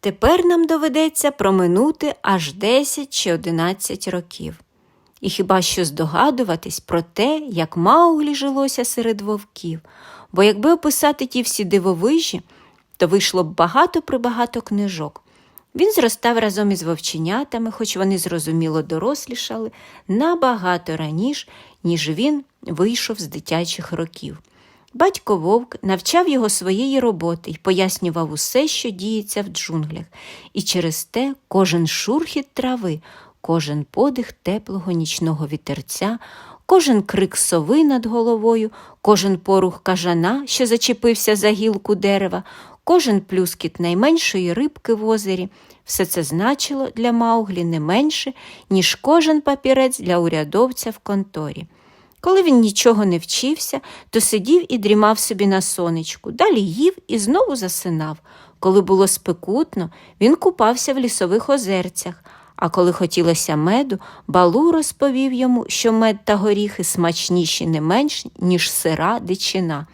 Тепер нам доведеться проминути аж 10 чи 11 років. І хіба що здогадуватись про те, як Мауглі жилося серед вовків, бо якби описати ті всі дивовижі, то вийшло б багато прибагато книжок. Він зростав разом із вовченятами, хоч вони зрозуміло дорослішали, набагато раніше, ніж він вийшов з дитячих років. Батько вовк навчав його своєї роботи і пояснював усе, що діється в джунглях, і через те кожен шурхіт трави, кожен подих теплого нічного вітерця, кожен крик сови над головою, кожен порух кажана, що зачепився за гілку дерева, кожен плюскіт найменшої рибки в озері, все це значило для Мауглі не менше, ніж кожен папірець для урядовця в конторі. Коли він нічого не вчився, то сидів і дрімав собі на сонечку, далі їв і знову засинав. Коли було спекутно, він купався в лісових озерцях, а коли хотілося меду, балу розповів йому, що мед та горіхи смачніші не менш, ніж сира дичина.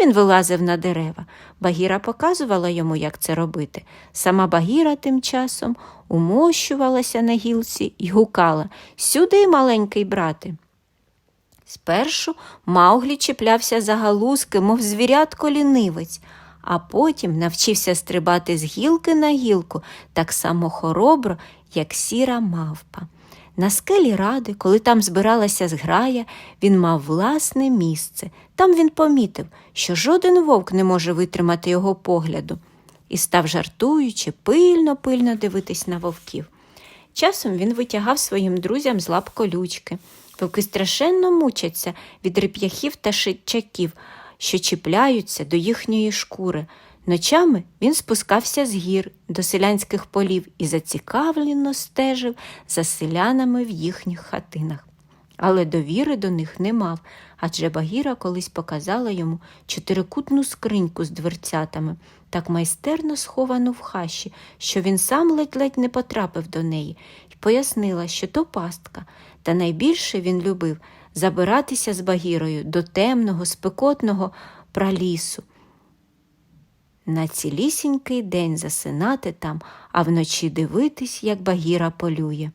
Він вилазив на дерева. Багіра показувала йому, як це робити. Сама Багіра тим часом умощувалася на гілці і гукала Сюди, маленький брате. Спершу Мауглі чіплявся за галузки, мов звірятко лінивець, а потім навчився стрибати з гілки на гілку так само хоробро, як сіра мавпа. На скелі ради, коли там збиралася зграя, він мав власне місце. Там він помітив, що жоден вовк не може витримати його погляду, і став жартуючи, пильно пильно дивитись на вовків. Часом він витягав своїм друзям з лап колючки. Вовки страшенно мучаться від реп'яхів та шитчаків, що чіпляються до їхньої шкури. Ночами він спускався з гір до селянських полів і зацікавлено стежив за селянами в їхніх хатинах. Але довіри до них не мав, адже Багіра колись показала йому чотирикутну скриньку з дверцятами, так майстерно сховану в хащі, що він сам ледь-ледь не потрапив до неї, і пояснила, що то пастка, та найбільше він любив забиратися з Багірою до темного, спекотного пралісу. На цілісінький день засинати там, а вночі дивитись, як Багіра полює.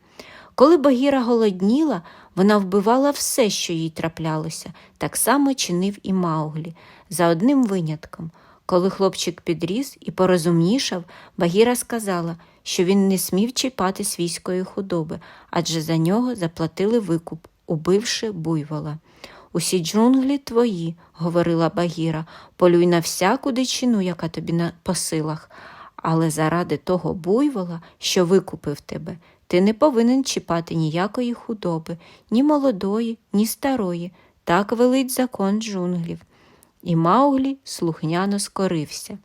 Коли Багіра голодніла, вона вбивала все, що їй траплялося, так само чинив і Мауглі, за одним винятком. Коли хлопчик підріс і порозумнішав, Багіра сказала, що він не смів чіпати свійської худоби, адже за нього заплатили викуп, убивши буйвола. Усі джунглі твої, говорила Багіра, полюй на всяку дичину, яка тобі на по силах, але заради того буйвола, що викупив тебе, ти не повинен чіпати ніякої худоби, ні молодої, ні старої. Так велить закон джунглів. І Мауглі слухняно скорився.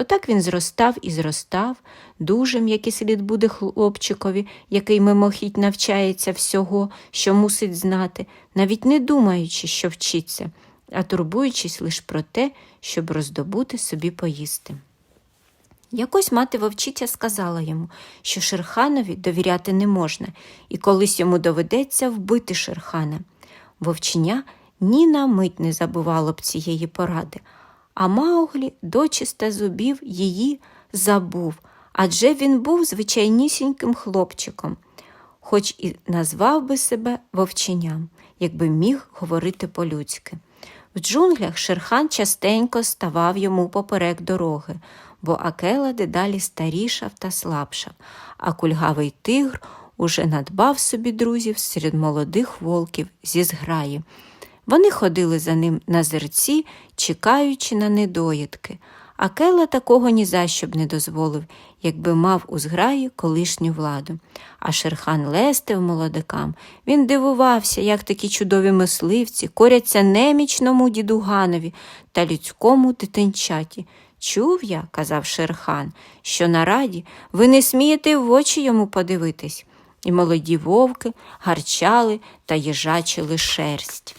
Отак він зростав і зростав, дужим, який слід буде хлопчикові, який мимохідь навчається всього, що мусить знати, навіть не думаючи, що вчиться, а турбуючись лише про те, щоб роздобути собі поїсти. Якось мати вовчиця сказала йому, що Шерханові довіряти не можна, і колись йому доведеться вбити Шерхана. Вовченя ні на мить не забувало б цієї поради, а Мауглі дочиста зубів її забув, адже він був звичайнісіньким хлопчиком, хоч і назвав би себе вовченям, якби міг говорити по-людськи. В джунглях Шерхан частенько ставав йому поперек дороги, бо Акела дедалі старішав та слабшав, а кульгавий тигр уже надбав собі друзів серед молодих волків зі зграї. Вони ходили за ним на зерці, чекаючи на недоїдки. Акела такого ні за що б не дозволив, якби мав у зграї колишню владу. А Шерхан лестив молодикам. Він дивувався, як такі чудові мисливці коряться немічному дідуганові та людському дитинчаті. Чув я, казав Шерхан, що на раді ви не смієте в очі йому подивитись. І молоді вовки гарчали та їжачили шерсть.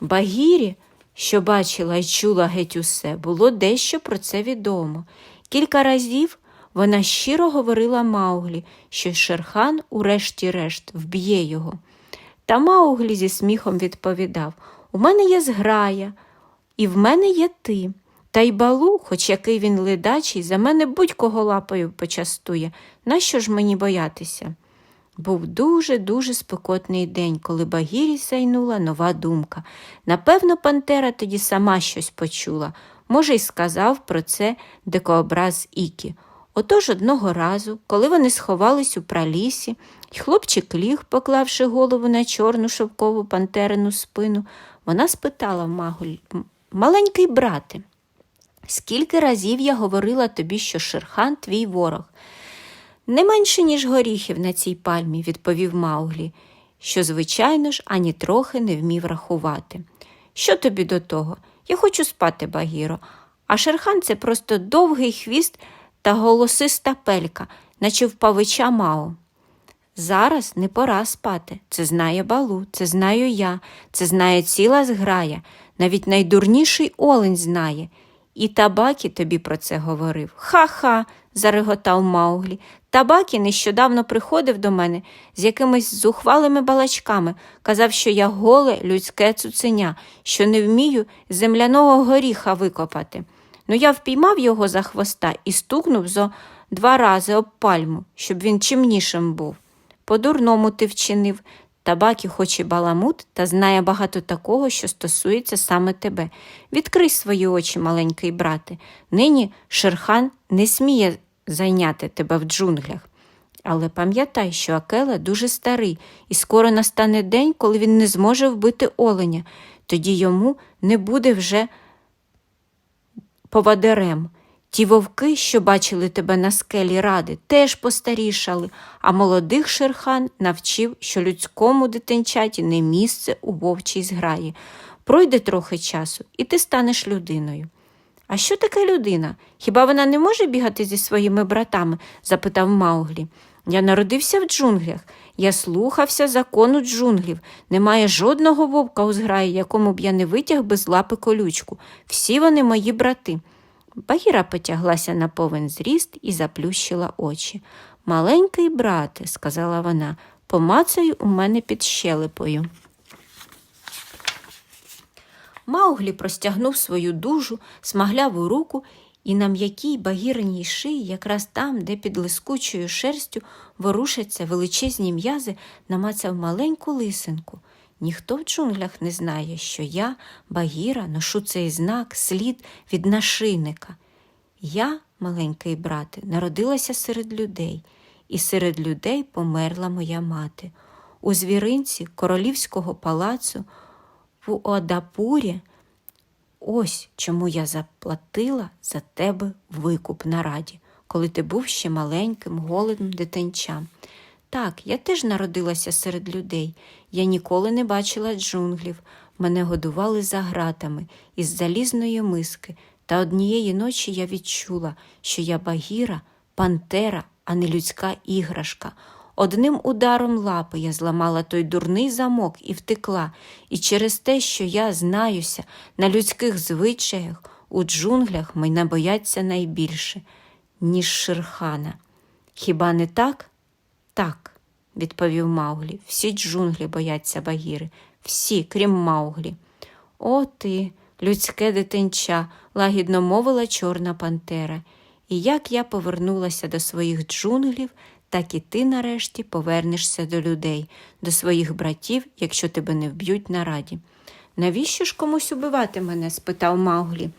Багірі, що бачила й чула геть усе, було дещо про це відомо. Кілька разів вона щиро говорила Мауглі, що Шерхан, урешті-решт, вб'є його. Та Мауглі зі сміхом відповідав У мене є зграя, і в мене є ти. Та й балу, хоч який він ледачий, за мене будь-кого лапою почастує. Нащо ж мені боятися? Був дуже-дуже спекотний день, коли Багірі сайнула нова думка. Напевно, Пантера тоді сама щось почула, може, й сказав про це дикообраз Ікі. Отож одного разу, коли вони сховались у пралісі, і хлопчик ліг, поклавши голову на чорну шовкову пантерину спину, вона спитала Магуль, маленький брате, скільки разів я говорила тобі, що Шерхан твій ворог? Не менше, ніж горіхів на цій пальмі, відповів Мауглі, що, звичайно ж, ані трохи не вмів рахувати. Що тобі до того? Я хочу спати, Багіро, а Шерхан це просто довгий хвіст та голосиста пелька, наче в павича Мао. Зараз не пора спати. Це знає балу, це знаю я, це знає ціла зграя, навіть найдурніший олень знає. І табакі тобі про це говорив. Ха-ха, зареготав Мауглі. Табакі нещодавно приходив до мене з якимись зухвалими балачками, казав, що я голе людське цуценя, що не вмію земляного горіха викопати. Ну я впіймав його за хвоста і стукнув зо два рази об пальму, щоб він чимнішим був. По-дурному ти вчинив. Табакі хоч і баламут, та знає багато такого, що стосується саме тебе. Відкрий свої очі, маленький брате. Нині Шерхан не сміє зайняти тебе в джунглях. Але пам'ятай, що Акела дуже старий, і скоро настане день, коли він не зможе вбити оленя. Тоді йому не буде вже повадирем. Ті вовки, що бачили тебе на скелі ради, теж постарішали, а молодих Шерхан навчив, що людському дитинчаті не місце у вовчій зграї. Пройде трохи часу, і ти станеш людиною. А що таке людина? Хіба вона не може бігати зі своїми братами? запитав Мауглі. Я народився в джунглях. Я слухався закону джунглів. Немає жодного вовка у зграї, якому б я не витяг без лапи колючку. Всі вони мої брати. Багіра потяглася на повен зріст і заплющила очі. Маленький брате, сказала вона, помацай у мене під щелепою. Мауглі простягнув свою дужу, смагляву руку і на м'якій багірній шиї, якраз там, де під лискучою шерстю ворушаться величезні м'язи, намацав маленьку лисинку. Ніхто в джунглях не знає, що я, Багіра, ношу цей знак, слід від нашийника. Я, маленький брате, народилася серед людей, і серед людей померла моя мати. У звіринці королівського палацу в Одапурі. Ось чому я заплатила за тебе викуп на раді, коли ти був ще маленьким, голим дитинчам. Так, я теж народилася серед людей. Я ніколи не бачила джунглів. Мене годували за гратами із залізної миски, та однієї ночі я відчула, що я багіра, пантера, а не людська іграшка. Одним ударом лапи я зламала той дурний замок і втекла, і через те, що я знаюся на людських звичаях, у джунглях мене бояться найбільше, ніж Шерхана. Хіба не так? Так, відповів Мауглі. Всі джунглі бояться Багіри, всі, крім Мауглі. О ти, людське дитинча, лагідно мовила Чорна Пантера. І як я повернулася до своїх джунглів, так і ти нарешті повернешся до людей, до своїх братів, якщо тебе не вб'ють на раді. Навіщо ж комусь убивати мене? спитав Мауглі.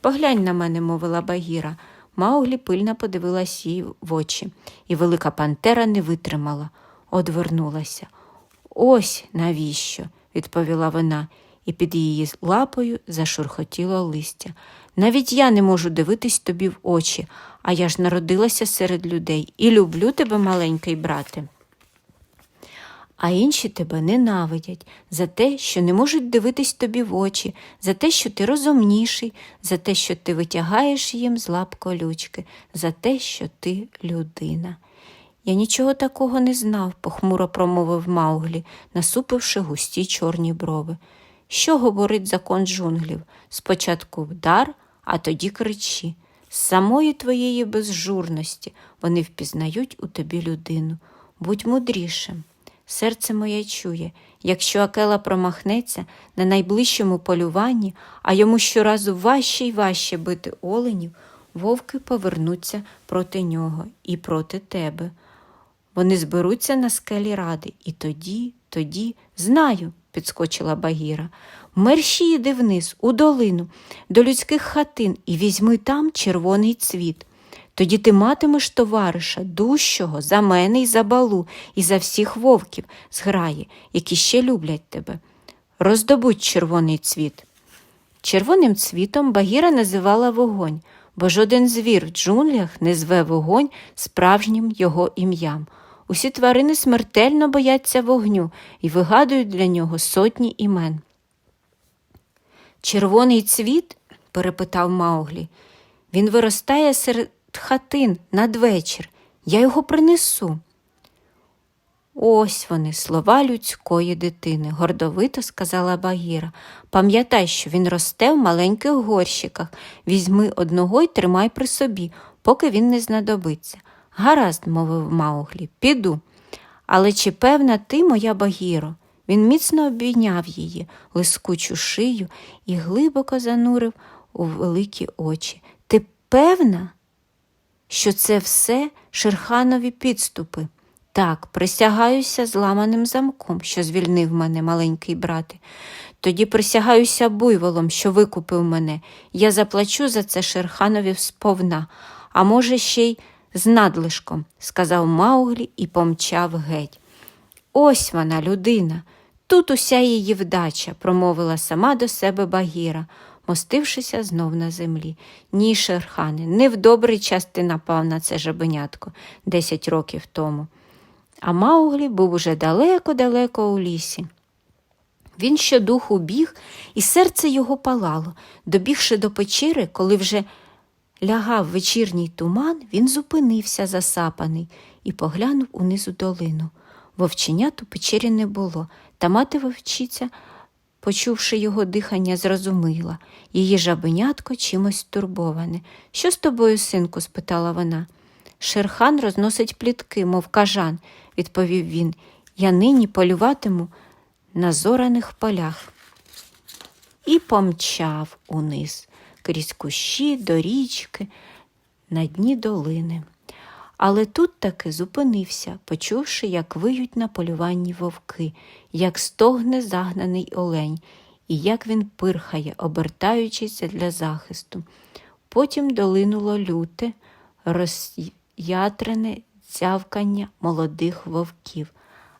Поглянь на мене, мовила Багіра. Мауглі пильно подивилась їй в очі, і велика пантера не витримала, одвернулася. Ось навіщо, відповіла вона, і під її лапою зашурхотіло листя. Навіть я не можу дивитись тобі в очі, а я ж народилася серед людей і люблю тебе, маленький брате. А інші тебе ненавидять за те, що не можуть дивитись тобі в очі, за те, що ти розумніший, за те, що ти витягаєш їм з лап колючки, за те, що ти людина. Я нічого такого не знав, похмуро промовив Мауглі, насупивши густі чорні брови. Що говорить закон джунглів? Спочатку вдар, а тоді кричі. З самої твоєї безжурності вони впізнають у тобі людину. Будь мудрішим. Серце моє чує, якщо Акела промахнеться на найближчому полюванні, а йому щоразу важче й важче бити оленів, вовки повернуться проти нього і проти тебе. Вони зберуться на скелі ради, і тоді, тоді, знаю, підскочила Багіра. Мерщі йди вниз, у долину, до людських хатин і візьми там червоний цвіт. Тоді ти матимеш товариша дужчого за мене і за балу, і за всіх вовків зграї, які ще люблять тебе. Роздобудь червоний цвіт. Червоним цвітом Багіра називала вогонь, бо жоден звір в джунглях не зве вогонь справжнім його ім'ям. Усі тварини смертельно бояться вогню і вигадують для нього сотні імен. Червоний цвіт? перепитав Мауглі. Він виростає серед хатин надвечір. Я його принесу. Ось вони, слова людської дитини, гордовито сказала Багіра. Пам'ятай, що він росте в маленьких горщиках. Візьми одного й тримай при собі, поки він не знадобиться. Гаразд, мовив Мауглі, піду. Але чи певна ти, моя Багіро? Він міцно обійняв її лискучу шию і глибоко занурив у великі очі. Ти певна, що це все шерханові підступи? Так, присягаюся зламаним замком, що звільнив мене маленький брате. Тоді присягаюся буйволом, що викупив мене. Я заплачу за це Шерханові сповна, а може, ще й з надлишком, сказав Мауглі і помчав геть. Ось вона, людина. Тут уся її вдача, промовила сама до себе Багіра, мостившися знов на землі. Ні, Шерхане, не в добрий час ти напав на це жабенятко десять років тому. А Мауглі був уже далеко-далеко у лісі. Він щодуху біг, і серце його палало. Добігши до печери, коли вже лягав вечірній туман, він зупинився засапаний і поглянув униз у долину. Вовченят у печері не було, та мати вовчиця, почувши його дихання, зрозуміла. Її жабенятко чимось турбоване. Що з тобою, синку? спитала вона. Шерхан розносить плітки, мов кажан, відповів він. Я нині полюватиму на зораних полях. І помчав униз крізь кущі до річки на дні долини. Але тут таки зупинився, почувши, як виють на полюванні вовки, як стогне загнаний олень, і як він пирхає, обертаючися для захисту. Потім долинуло люте, роз'ятрене дзявкання молодих вовків.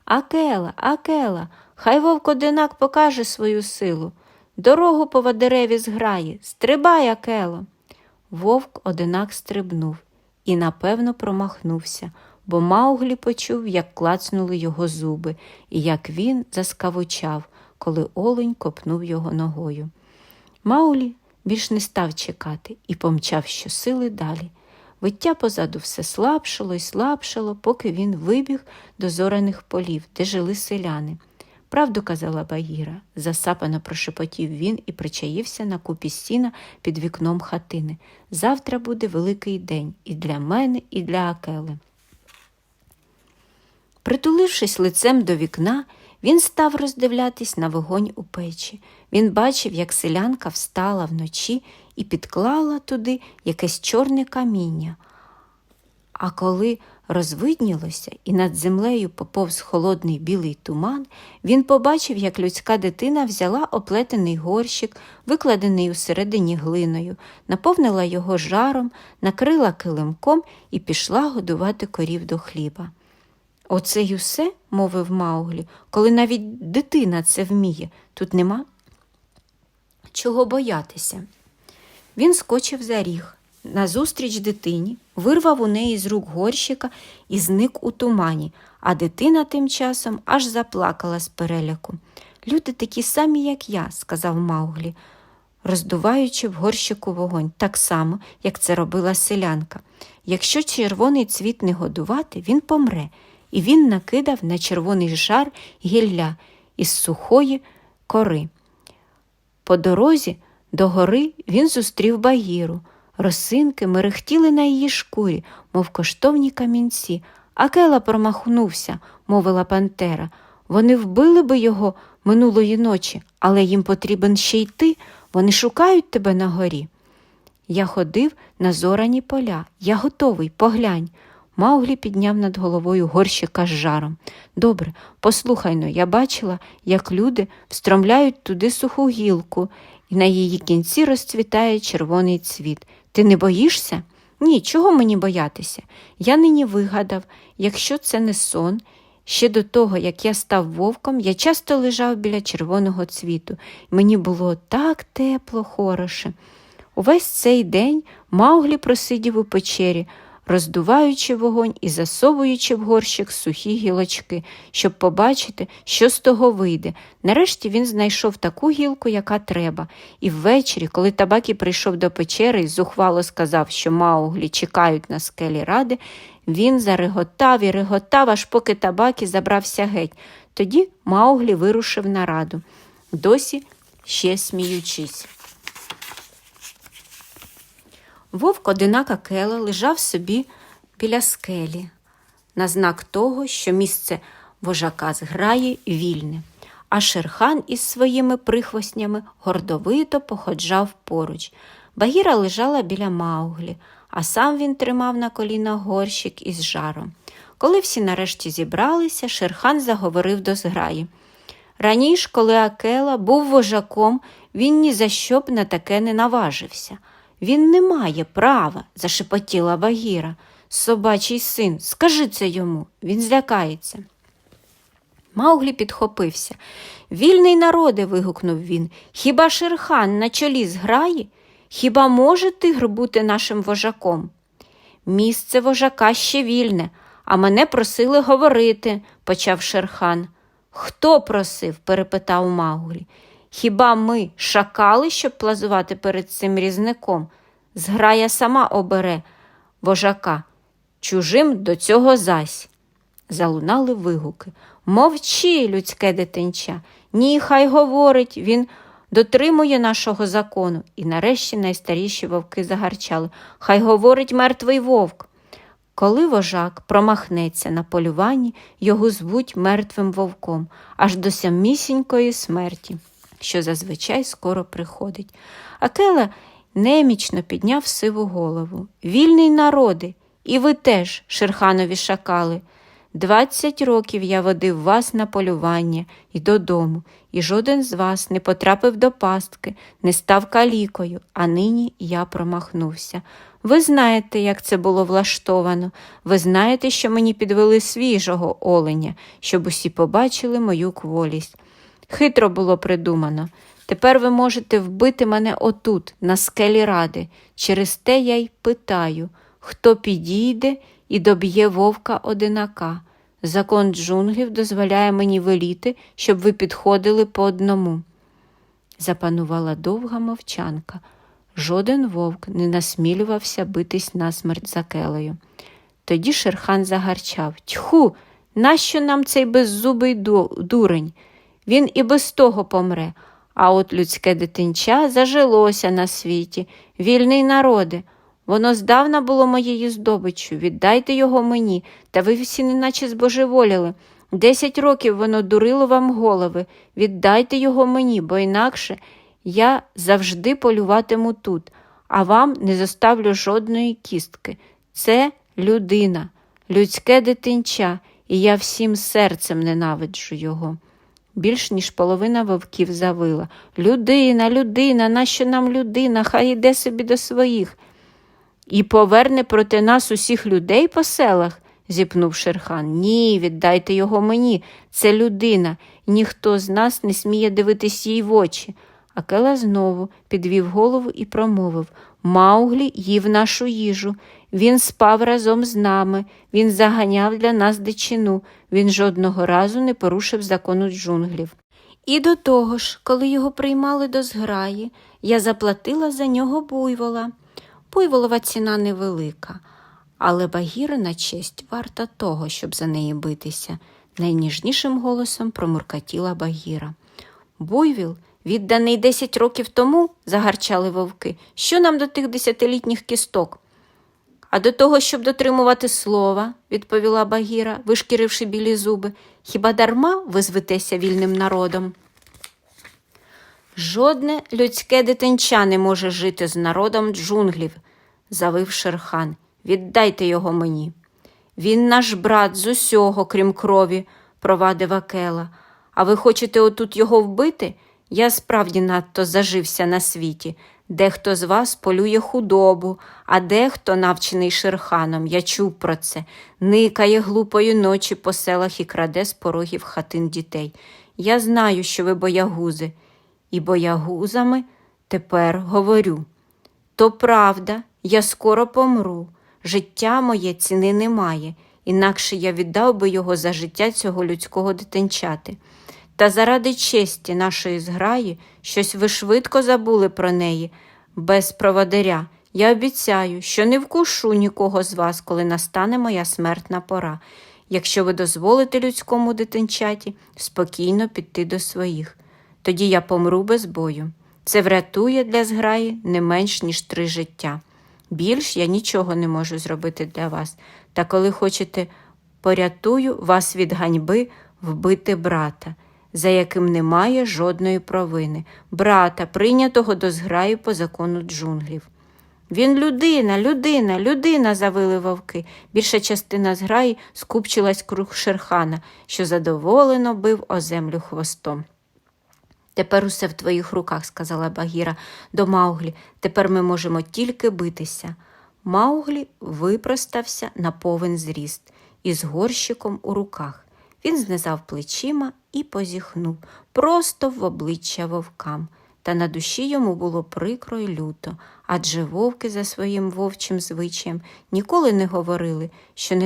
Акела, Акела, хай вовк одинак покаже свою силу. Дорогу по водереві зграє, стрибай, Акело. Вовк одинак стрибнув і, напевно, промахнувся, бо Мауглі почув, як клацнули його зуби, і як він заскавучав, коли олень копнув його ногою. Маулі більш не став чекати і помчав щосили далі. Виття позаду все слабшало й слабшало, поки він вибіг до зораних полів, де жили селяни. Правду казала Багіра, засапано прошепотів він і причаївся на купі сіна під вікном хатини. Завтра буде великий день і для мене, і для Акели. Притулившись лицем до вікна, він став роздивлятись на вогонь у печі. Він бачив, як селянка встала вночі і підклала туди якесь чорне каміння. А коли розвиднілося і над землею поповз холодний білий туман, він побачив, як людська дитина взяла оплетений горщик, викладений усередині глиною, наповнила його жаром, накрила килимком і пішла годувати корів до хліба. Оце й усе, мовив Мауглі, коли навіть дитина це вміє, тут нема чого боятися. Він скочив за ріг. Назустріч дитині вирвав у неї з рук горщика і зник у тумані, а дитина тим часом аж заплакала з переляку. Люди такі самі, як я, сказав Мауглі, роздуваючи в горщику вогонь, так само, як це робила селянка. Якщо червоний цвіт не годувати, він помре, і він накидав на червоний жар гілля із сухої кори. По дорозі до гори він зустрів багіру. Росинки мерехтіли на її шкурі, мов коштовні камінці, Акела промахнувся, мовила Пантера. Вони вбили би його минулої ночі, але їм потрібен ще йти. Вони шукають тебе на горі. Я ходив на зорані поля. Я готовий, поглянь. Мауглі підняв над головою горщика з жаром. Добре, послухай но, я бачила, як люди встромляють туди суху гілку, і на її кінці розцвітає червоний цвіт. Ти не боїшся? Ні, чого мені боятися? Я нині вигадав, якщо це не сон, ще до того, як я став вовком, я часто лежав біля червоного цвіту, мені було так тепло, хороше. Увесь цей день Мауглі просидів у печері, роздуваючи вогонь і засовуючи в горщик сухі гілочки, щоб побачити, що з того вийде. Нарешті він знайшов таку гілку, яка треба, і ввечері, коли табакі прийшов до печери і зухвало сказав, що Мауглі чекають на скелі ради, він зареготав і реготав, аж поки табакі забрався геть. Тоді Мауглі вирушив на раду, досі ще сміючись. Вовк одинака Кела лежав собі біля скелі, на знак того, що місце вожака зграє вільне, а Шерхан із своїми прихвостнями гордовито походжав поруч. Багіра лежала біля Мауглі, а сам він тримав на колінах горщик із жаром. Коли всі нарешті зібралися, Шерхан заговорив до зграї. Раніше, коли Акела був вожаком, він ні за що б на таке не наважився. Він не має права, зашепотіла Багіра. Собачий син, скажи це йому, він злякається. Мауглі підхопився. Вільний народе. вигукнув він. Хіба Шерхан на чолі зграє? Хіба може тигр бути нашим вожаком? Місце вожака ще вільне, а мене просили говорити, почав Шерхан. Хто просив? перепитав Мауглі. Хіба ми шакали, щоб плазувати перед цим різником? Зграя сама обере вожака, чужим до цього зась. Залунали вигуки. Мовчи, людське дитинча. Ні, хай говорить, він дотримує нашого закону. І нарешті найстаріші вовки загарчали. Хай говорить мертвий вовк. Коли вожак промахнеться на полюванні, його звуть мертвим вовком, аж до самісінької смерті, що зазвичай скоро приходить. Акела немічно підняв сиву голову. Вільний народи, і ви теж, шерханові шакали. Двадцять років я водив вас на полювання і додому, і жоден з вас не потрапив до пастки, не став калікою, а нині я промахнувся. Ви знаєте, як це було влаштовано. Ви знаєте, що мені підвели свіжого оленя, щоб усі побачили мою кволість. Хитро було придумано. Тепер ви можете вбити мене отут, на скелі ради. Через те я й питаю, хто підійде і доб'є вовка одинака. Закон джунглів дозволяє мені веліти, щоб ви підходили по одному. Запанувала довга мовчанка. Жоден вовк не насмілювався битись насмерть за келею. Тоді Шерхан загарчав Тьху, нащо нам цей беззубий дурень? Він і без того помре. А от людське дитинча зажилося на світі, вільний народи. Воно здавна було моєю здобиччю. Віддайте його мені, та ви всі неначе збожеволіли. Десять років воно дурило вам голови. Віддайте його мені, бо інакше я завжди полюватиму тут, а вам не заставлю жодної кістки. Це людина, людське дитинча, і я всім серцем ненавиджу його. Більш ніж половина вовків завила. Людина, людина, нащо нам людина? Хай іде собі до своїх. І поверне проти нас усіх людей по селах, зіпнув Шерхан. Ні, віддайте його мені. Це людина, ніхто з нас не сміє дивитись їй в очі. Акела знову підвів голову і промовив Мауглі їв нашу їжу. Він спав разом з нами, він заганяв для нас дичину, він жодного разу не порушив закону джунглів. І до того ж, коли його приймали до зграї, я заплатила за нього буйвола. Буйволова ціна невелика, але Багірина честь варта того, щоб за неї битися, найніжнішим голосом промуркатіла Багіра. Буйвіл, відданий десять років тому, загарчали вовки, що нам до тих десятилітніх кісток? А до того, щоб дотримувати слова, відповіла Багіра, вишкіривши білі зуби, хіба дарма ви звитеся вільним народом? Жодне людське дитинча не може жити з народом джунглів, завив Шерхан. Віддайте його мені. Він наш брат з усього, крім крові, провадив Акела. А ви хочете отут його вбити? Я справді надто зажився на світі. Дехто з вас полює худобу, а дехто, навчений шерханом, я чув про це, никає глупої ночі по селах і краде з порогів хатин дітей. Я знаю, що ви боягузи, і боягузами тепер говорю. То правда, я скоро помру. Життя моє ціни немає, інакше я віддав би його за життя цього людського дитинчати. Та заради честі нашої зграї щось ви швидко забули про неї без проводиря. Я обіцяю, що не вкушу нікого з вас, коли настане моя смертна пора, якщо ви дозволите людському дитинчаті спокійно піти до своїх. Тоді я помру без бою. Це врятує для зграї не менш ніж три життя. Більш я нічого не можу зробити для вас, та коли хочете, порятую вас від ганьби вбити брата, за яким немає жодної провини, брата, прийнятого до зграї по закону джунглів. Він людина, людина, людина, завили вовки. Більша частина зграї скупчилась круг шерхана, що задоволено бив о землю хвостом. Тепер усе в твоїх руках, сказала Багіра до Мауглі. Тепер ми можемо тільки битися. Мауглі випростався на повен зріст із горщиком у руках. Він знизав плечима і позіхнув просто в обличчя вовкам. Та на душі йому було прикро й люто, адже вовки за своїм вовчим звичаєм ніколи не говорили, що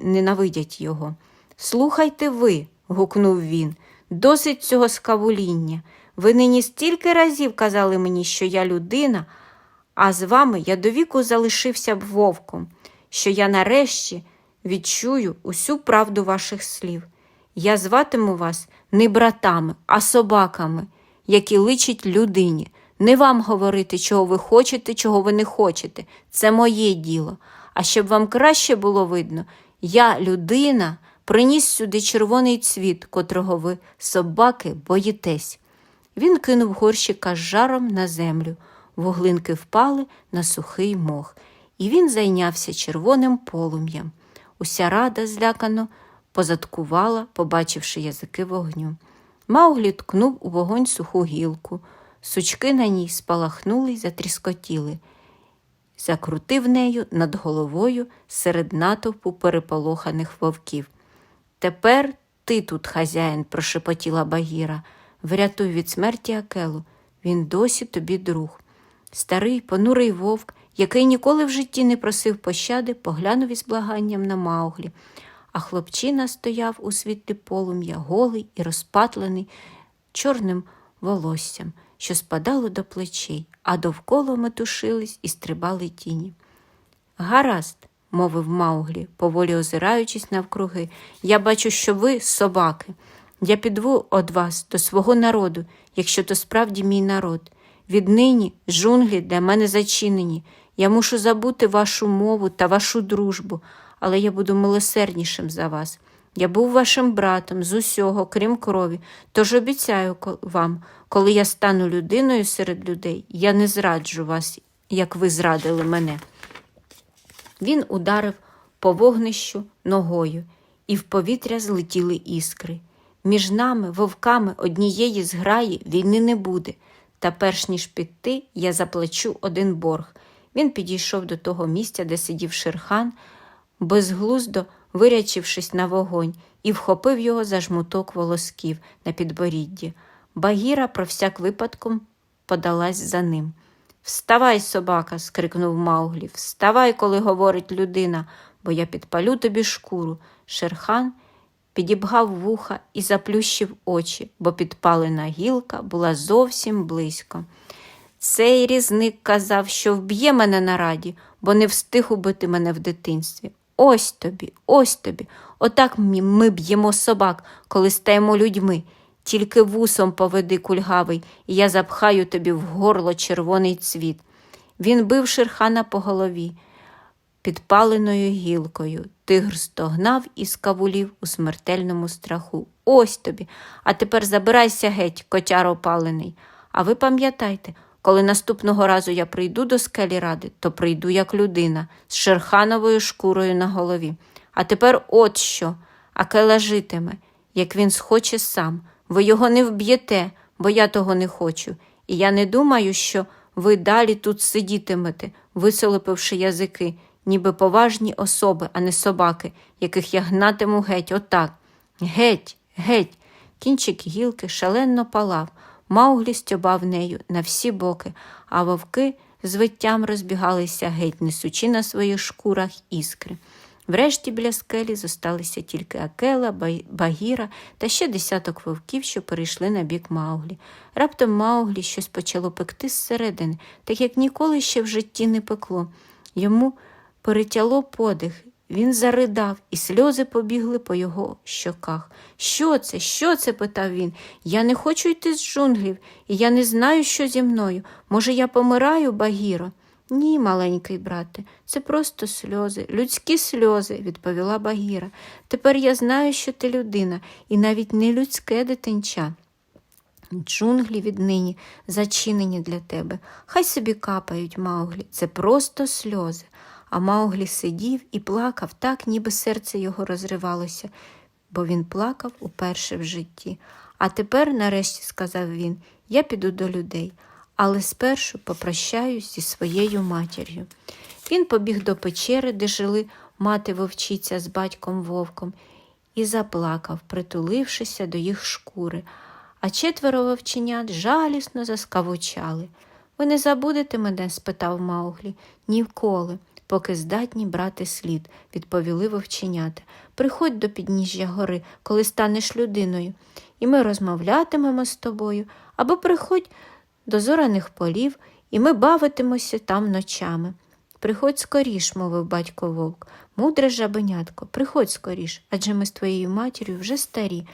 ненавидять його. Слухайте ви, гукнув він. Досить цього скавуління. Ви нині стільки разів казали мені, що я людина, а з вами я довіку залишився б вовком, що я нарешті відчую усю правду ваших слів. Я зватиму вас не братами, а собаками, які личать людині. Не вам говорити, чого ви хочете, чого ви не хочете. Це моє діло. А щоб вам краще було видно, я людина приніс сюди червоний цвіт, котрого ви, собаки, боїтесь. Він кинув горщика з жаром на землю, вуглинки впали на сухий мох, і він зайнявся червоним полум'ям. Уся рада злякано позадкувала, побачивши язики вогню. Мауглі ткнув у вогонь суху гілку, сучки на ній спалахнули й затріскотіли. Закрутив нею над головою серед натовпу переполоханих вовків. Тепер ти тут, хазяїн, прошепотіла Багіра, врятуй від смерті Акелу. Він досі тобі друг. Старий понурий вовк, який ніколи в житті не просив пощади, поглянув із благанням на Мауглі, а хлопчина стояв у світлі полум'я, голий і розпатлений чорним волоссям, що спадало до плечей, а довкола метушились і стрибали тіні. Гаразд, мовив Мауглі, поволі озираючись навкруги. Я бачу, що ви собаки. Я підву од вас до свого народу, якщо то справді мій народ. Віднині джунглі для мене зачинені. Я мушу забути вашу мову та вашу дружбу, але я буду милосерднішим за вас. Я був вашим братом з усього, крім крові, тож обіцяю вам, коли я стану людиною серед людей, я не зраджу вас, як ви зрадили мене. Він ударив по вогнищу ногою, і в повітря злетіли іскри. Між нами, вовками однієї зграї війни не буде, та перш ніж піти, я заплачу один борг. Він підійшов до того місця, де сидів шерхан, безглуздо вирячившись на вогонь, і вхопив його за жмуток волосків на підборідді. Багіра про всяк випадком подалась за ним. Вставай, собака, скрикнув Мауглі, вставай, коли говорить людина, бо я підпалю тобі шкуру. Шерхан підібгав вуха і заплющив очі, бо підпалена гілка була зовсім близько. Цей різник казав, що вб'є мене на раді, бо не встиг убити мене в дитинстві. Ось тобі, ось тобі. Отак ми б'ємо собак, коли стаємо людьми. Тільки вусом поведи кульгавий, і я запхаю тобі в горло червоний цвіт. Він бив шерхана по голові, підпаленою гілкою. Тигр стогнав і скавулів у смертельному страху. Ось тобі. А тепер забирайся геть, котяро опалений. А ви пам'ятайте, коли наступного разу я прийду до скелі ради, то прийду як людина з шерхановою шкурою на голові. А тепер от що. Акела житиме, як він схоче сам. Ви його не вб'єте, бо я того не хочу. І я не думаю, що ви далі тут сидітимете, висолопивши язики, ніби поважні особи, а не собаки, яких я гнатиму геть, отак. Геть, геть. Кінчик гілки шалено палав, Мауглі стьобав нею на всі боки, а вовки з виттям розбігалися геть, несучи на своїх шкурах іскри. Врешті біля скелі зосталися тільки Акела, Багіра та ще десяток вовків, що перейшли на бік Мауглі. Раптом Мауглі щось почало пекти зсередини, так як ніколи ще в житті не пекло. Йому перетяло подих. Він заридав, і сльози побігли по його щоках. Що це? Що це? питав він. Я не хочу йти з джунглів, і я не знаю, що зі мною. Може, я помираю, Багіро? Ні, маленький брате, це просто сльози, людські сльози, відповіла Багіра. Тепер я знаю, що ти людина, і навіть не людське дитинча. Джунглі віднині зачинені для тебе. Хай собі капають Мауглі. Це просто сльози. А Мауглі сидів і плакав так, ніби серце його розривалося, бо він плакав уперше в житті. А тепер, нарешті, сказав він, я піду до людей, але спершу попрощаюсь зі своєю матір'ю. Він побіг до печери, де жили мати вовчиця з батьком вовком, і заплакав, притулившися до їх шкури, а четверо вовченят жалісно заскавучали. Ви не забудете мене? спитав Мауглі. Ніколи, поки здатні брати слід, відповіли вовченята. Приходь до підніжжя гори, коли станеш людиною, і ми розмовлятимемо з тобою, або приходь до зораних полів, і ми бавитимося там ночами. Приходь скоріш, мовив батько вовк. Мудре жабенятко, приходь скоріш, адже ми з твоєю матір'ю вже старі.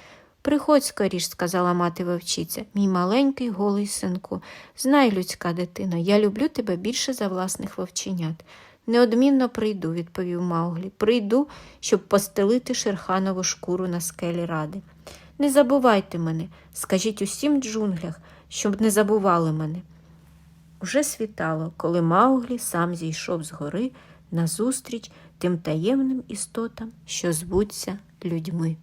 Приходь скоріш, сказала мати вовчиця, мій маленький голий синку. Знай, людська дитино, я люблю тебе більше за власних вовченят. Неодмінно прийду, відповів Мауглі. Прийду, щоб постелити шерханову шкуру на скелі ради. Не забувайте мене, скажіть усім джунглях, щоб не забували мене. Уже світало, коли Мауглі сам зійшов з гори назустріч тим таємним істотам, що звуться людьми.